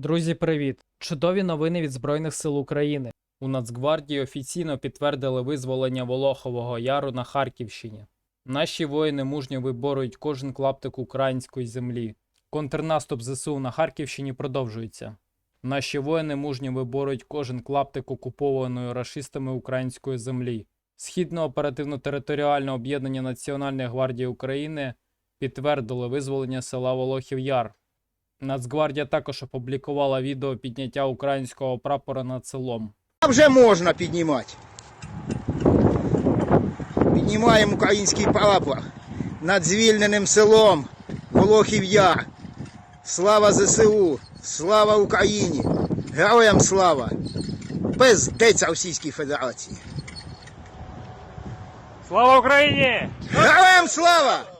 Друзі, привіт! Чудові новини від Збройних сил України. У Нацгвардії офіційно підтвердили визволення Волохового Яру на Харківщині. Наші воїни мужньо виборюють кожен клаптик української землі. Контрнаступ ЗСУ на Харківщині продовжується. Наші воїни мужньо виборюють кожен клаптик окупованої рашистами української землі. Східне оперативно-територіальне об'єднання Національної гвардії України підтвердило визволення села Волохів Яр. Нацгвардія також опублікувала відео підняття українського прапора над селом. А вже можна піднімати. Піднімаємо український прапор над звільненим селом Волохів Яр. Слава ЗСУ! Слава Україні! Героям слава! Пиздець Російській Федерації! Слава Україні! Героям слава!